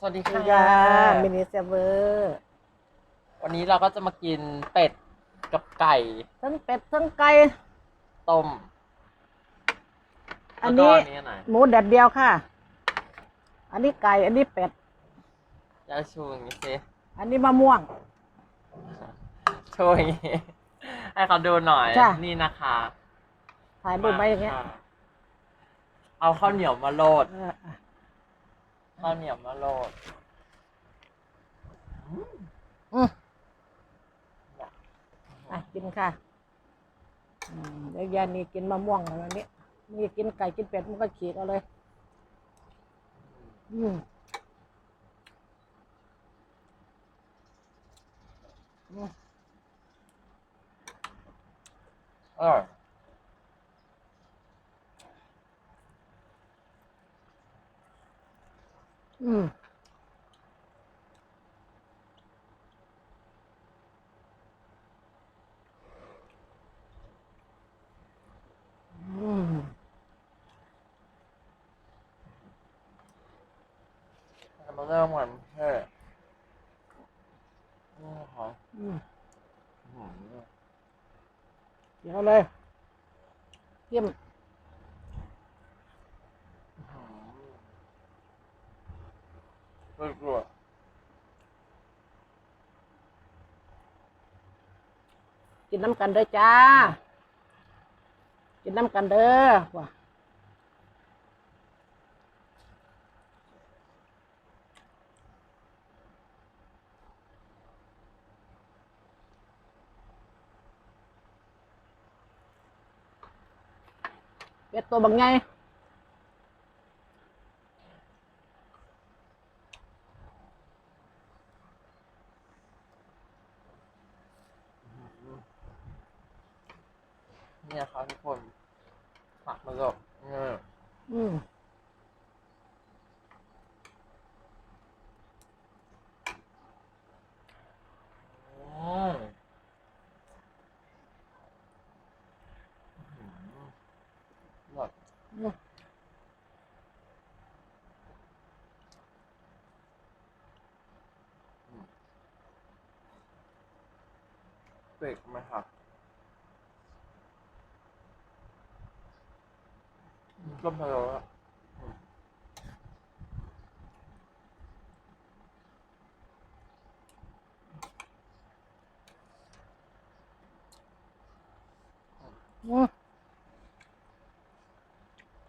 สวัสดีค่ะค่ะมินิเซเวอร์วันนี้เราก็จะมากินเป็ดกับไก่ทั้งเป็ดทั้งไก่ต้มอันนี้แล้วก็อันนี้ไหนหมูแดดเดียวค่ะ อันนี้ไก่ อันนี้เป็ดยาชูอย่างนี้สิอันนี้มะม่วงโชว์อย่างนี้ให้เขาดูหน่อยจ้ะนี่นะคะถ่ายรูปไว้อย่างเงี้ยค่ะเอาข้าวเหนียวมาโรดเอออะ ข้าวเหนียวมาโรดอืมอะกินค่ะอืมเดี๋ยวยานีกินมะม่วงอะไรนี้นี่กินไก่กินเป็ดมันก็ฉีกเอาเลย อืมอืม อร่อย อืมอืม มัน เริ่มเหมือนเท่นี่ค่ะอืมอื้อหือเดี๋ยวเลยเยี่ยมไม่กลัวกินน้ำกันเด้อจ้า กินน้ำกันเด้อว่ะ เป็ดตัวบางไงเนี่ยครับทุกคนผักมันก็เนี่ยอืม อืมอร่อย อืม เบรกไหมครับต้มพะโล้อะ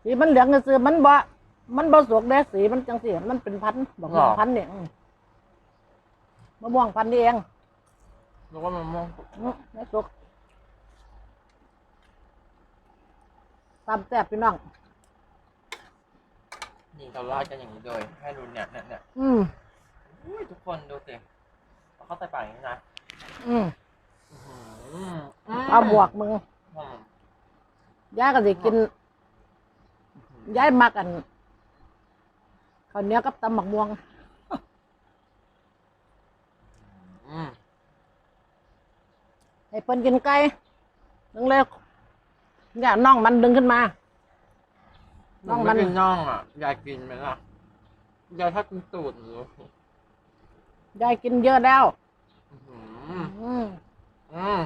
สีมันเหลืองก็คือมันบ่มันบ่สุกเด้สีมันจังสีมันเป็นพันบอกว่าพันเนี่ยมะม่วงพันนี่เอง แล้วก็มันม่วงอืมไม่สุกตามแซ่บพี่น้อง นี่เราราดกันอย่างนี้เลยให้ดูเนี่ยเนี่ยเนี่ยอืมอุ้ยทุกคนดูสิเอาเข้าใส่ปากอย่างนี้นะอืมอื้อหือเอาบวกมึงอืมย้ายก็สิกินย้ายมักอันข้าวเหนียวกับตำหมักม่วง อืม ให้เพิ่นกินไก่นึงเลยอย่าน่องมันดึงขึ้นมาน้องมันกินน่องอะยายกินไหมล่ะยายถ้ากินตูดหรือยายกินเยอะแล้วอื้อหืออืมอืม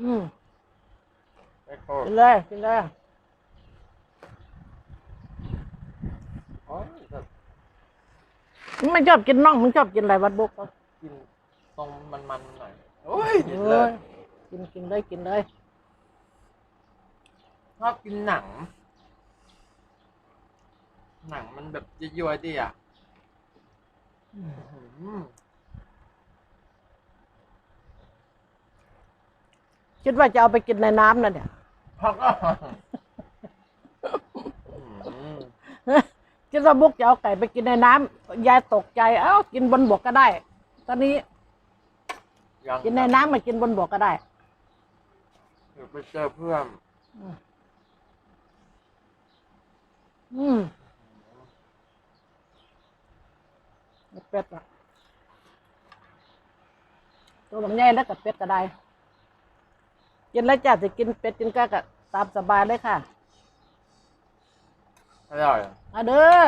อืมไปโคตรกินเลยกินเลยโอ้ยแบบมึงไม่ชอบกินน่องมึงชอบกินอะไรวัดบุกกินตรงมันๆหน่อยโอ้ยเอเห็นเลอย กินกินเลยกินเลยชอบกินหนัง หนังมันแบบยั่วๆดีอะอื้อหือคิดว่าจะเอาไปกินในน้ำนะเนี่ยพักอะอื้อหือคิดว่าบุกจะเอาไก่ไปกินในน้ำยายตกใจ เอ้ากินบนบกก็ได้ ตอนนี้ยังกินในน้ำมากินบนบกก็ได้เดี๋ยวไปเจอเพื่อนอืมเป็ดอะตัวบางใหญ่แล้วกับเป็ดก็ได้กินแล้วจ้าจะกินเป็ดกินไก่ก็ตามสบายเลยค่ะอร่อยเอาเด้อ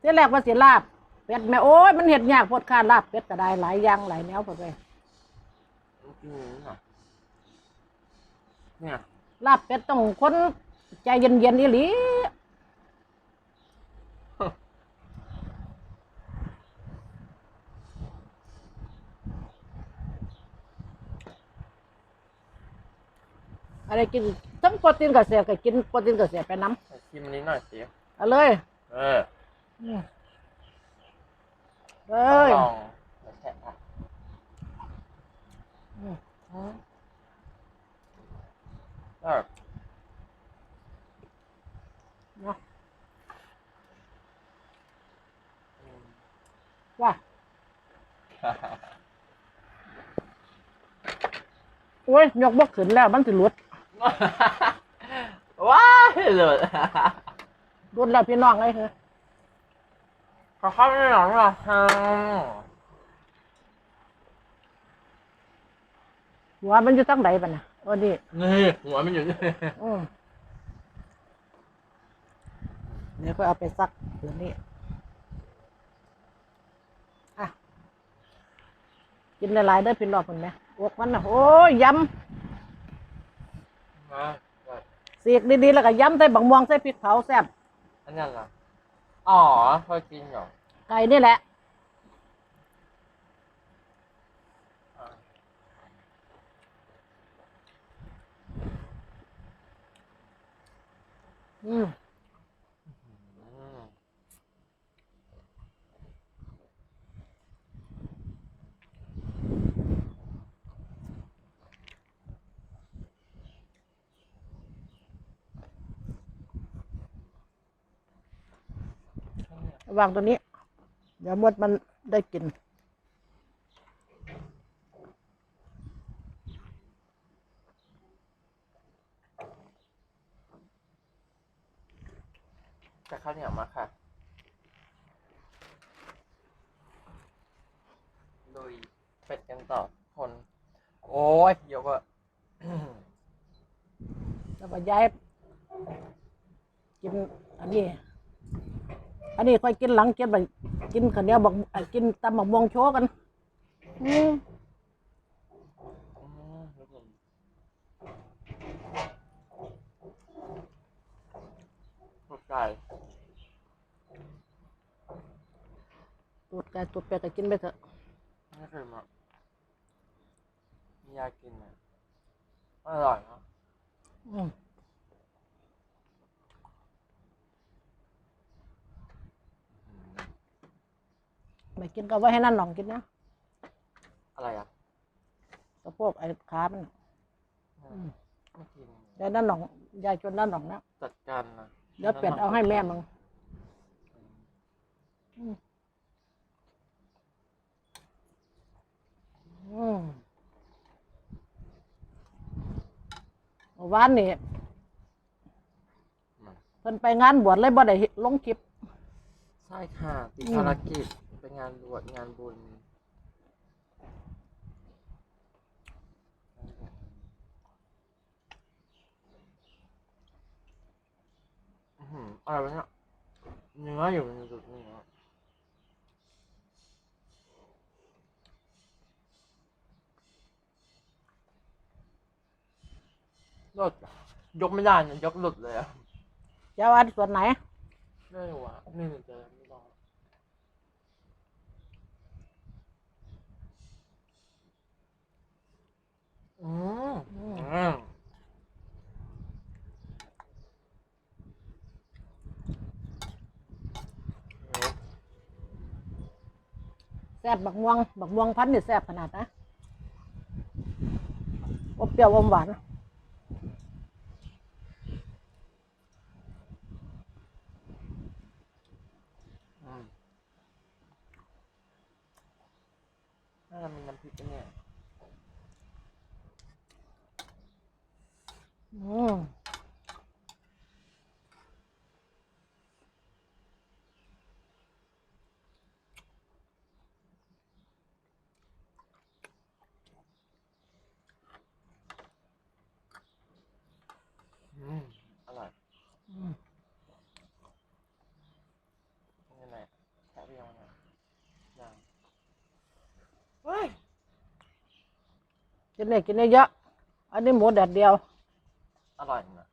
ที่แรกว่าสิลาบ เป็ดแม่โอ้ยมันเห็ดยากโพดค่าลาบเป็ดก็ได้หลายอย่างหลายแนวพอเลย กินอย่างนี้หน่อย เนี่ยลาบเป็ดต้องคนใจเย็นๆอีหลีอะไรกินทั้งโปรตีนกับเสียก็กินโปรตีนกับเสียไปน้ชิมอันนี้หน่อยสิำเอาเลยเอออืมเลต้องยลองเดี๋ยวแฉะอะ อืม อืมก็เนาะว่าโอ้ยยกบกขึ้นแล้วมันสิหลุดว้ายเลยหลุดแล้วพี่น้องเลยเหรอเขาเข้าไม่หรอกหรอฮะหัวมันอยู่ตั้งไหนปะน่ะ โอ้นี่นี่หัวมันอยู่นี่อืมเดี๋ยวก็เอาไปซักเดี๋ยวนี้อะกินหลายๆได้อพี่น้องคนไหมอกมันนะโอ้ยยมาำสีกดีๆแล้วก็ยำใส่บักม่วงใส่พริกเผาแซ่บอันนั้นล่ะอ๋อเคยกินเหรอไก่นี่แหละอะ อืมวางตัวนี้ เดี๋ยวมดมันได้กิน จะข้าวเหนียวมาค่ะ ลุยเป็ดกันต่อคน โอ้ยเดี๋ยวก็แล้วก็ย้ายกินอันนี้ อันนี้ค่อยกินหลังกินไปกินข้าวเหนียวบอกเอ่อกินตำบักม่วงโชว์กัน อืมอืมครับผมตกใจตูดไก่ตูดเป็ดก็กินไปเถอะ ไม่เคยมามียากินไหมอร่อยเนาะอืมไม่กินก็ไว้ให้นั่นหนองกินนะอะไรอะสะโพกไอ้ขามันน่ะอืมไม่กินยายนั่นหนองยายจนนั่นหนองนะจัดการนะเดี๋ยวเป็ดเอาให้แม่มึงอืมอืมเมื่อ วานนี่เพิ่นไปงานบวชเลยบ่ได้ลงคลิป ใช่ค่ะ ติดภารกิจไปงานบวชงานบุญอะไรวะเนี่ยเนื้ออยู่ในจุดนี้อะ หลุดอะยกไม่ได้เนี่ยยกหลุดเลยอะเจ้าอันส่วนไหน ไม่รู้อะนี่หนึ่งเจอไม่ต้องอืมอืมอืมแซ่บบักม่วงบักม่วงพันธุ์นี่แซ่บขนาดนะอบเปรี้ยวอมหวาน น่าจะมีน้ำพริกกันเนี่ยอืมอืมอร่อย อืม เป็นยังไงแค่เพียงไง อย่างเฮ้ย กินเนี่ยกินเนี่ยเยอะอันนี้หมูแดดเดียว อร่อยนะ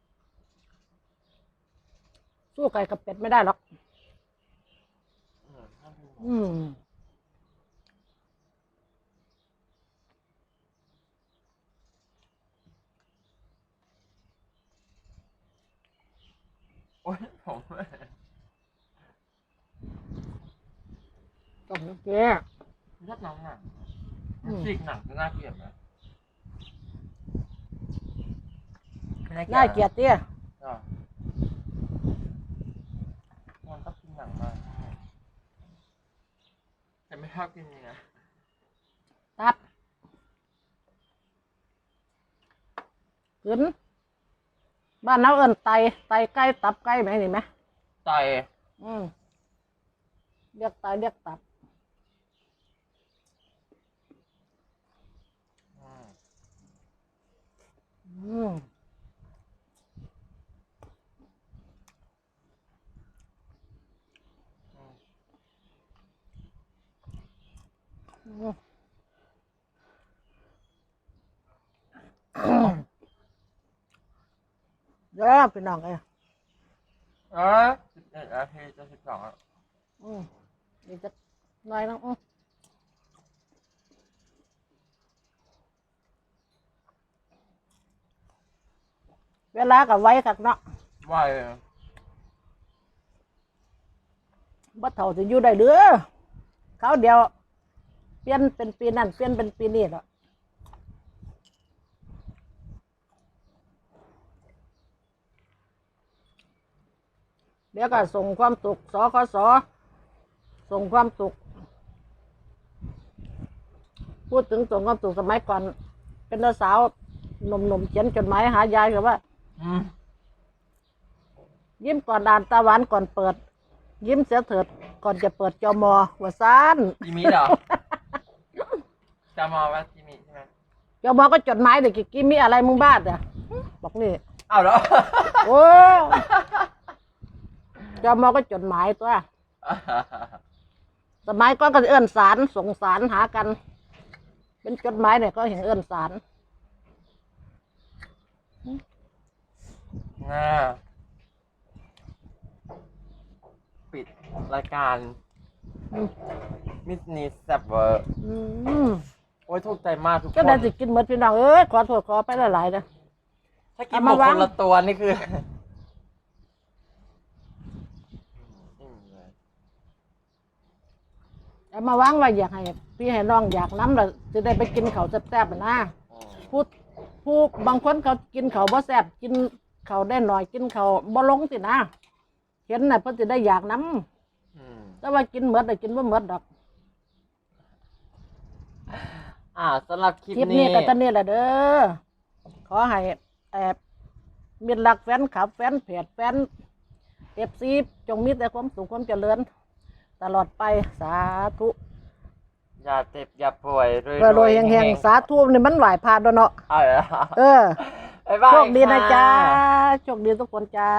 สู้ไก่กับเป็ดไม่ได้หรอก อืมน่ากินหมดอืมโอ้ยผมต้องเจ๊ชอบหนังหนังอืมฉีกหนังก็น่าเกลียดนะ ไม่น่าเกลียดเตี้ยอะมันต้องกินหนังมากแต่ไม่ชอบกินเนื้อตับขึ้นบ้านเราเอิ้นไต ไตไก่ตับไก่ไหมนี่ไหมไตอืมเรียกไตเรียกตับ อืมอืม อืม อืม เด้อพี่น้องเอ้ยเอ้ยสิบเอ็ดนาทีจะสิบสองอะอืมนี่จะหน่อยนึงอืมเวลากับไว้คักเนาะไหวบ่เท่าสิอยู่ได้เด้อเขาวเดียว เปลี่ยนเป็นปีนั่นเปลี่ยนเป็นปีนี้แล้วเดี๋ยวก็ส่งความสุขสคสส่งความสุข พูดถึงส่งความสุขสมัยก่อน เป็นสาวหนุ่มๆเขียนจดหมายหายายกับว่าอืมยิ้มก่อนอ่านตาหวานก่อนเปิด ยิ้มเสียเถิดก่อนจะเปิดจอมอว่าซานจิมิเหรอจะ มาว่าจิมิใช่ไหมจอมอก็จดหมายเด็กกิมมีอะไรมึงบ้าอะบอกนี่อ้าวเหรอโอ้จอมอก็จดหมายตัวสมัยก่อนก็เอื้อนสารส่งสารหากัน เป็นจดหมายเนี่ยก็เห็นเอื้อนสารน่าปิดรายการอืมมิสนีแซบเวอร์ อืมโอ้ยถูกใจมากทุกคก็นได้สิกินหมดพี่น้องเอ้ยขอโทษขอไปหลายๆนะ ถ้ากินหมเอาดมาวางคนละตัวนี่คืออิ่มเลยเอามาวางไว้อยากให้ พี่ให้น้องอยากน้ำเราจะได้ไปกินเขาวแซ่บๆอะนะอืมผู้ผู้บางคนเขากินเขาวบ่แซ่บกินเขาวได้หน่อยกินเขาวบ่ลงสินะเห็นน่ะเพิ่นสิได้อยากน้อืมำแต่ว่ากินหมดได้กินบ่หมดดอก อ่าสำหรับคลิปคลิปนี้นี้ก็ตอนนี้แหละเด้อ ขอให้แอบมิตรรักแฟนขับ แฟนเพจแฟนเอฟซีจงมีแต่ความสุขความเจริญ ตลอดไปสาธุอย่าเจ็บอย่าป่วยรวยรวยๆแห่งๆสาธุนี่มันไหวพาดเนาะ เอาเหรอเออ บ๊ายบายโชคดีนะค่จ๊ะโชคดีทุกคนจ้า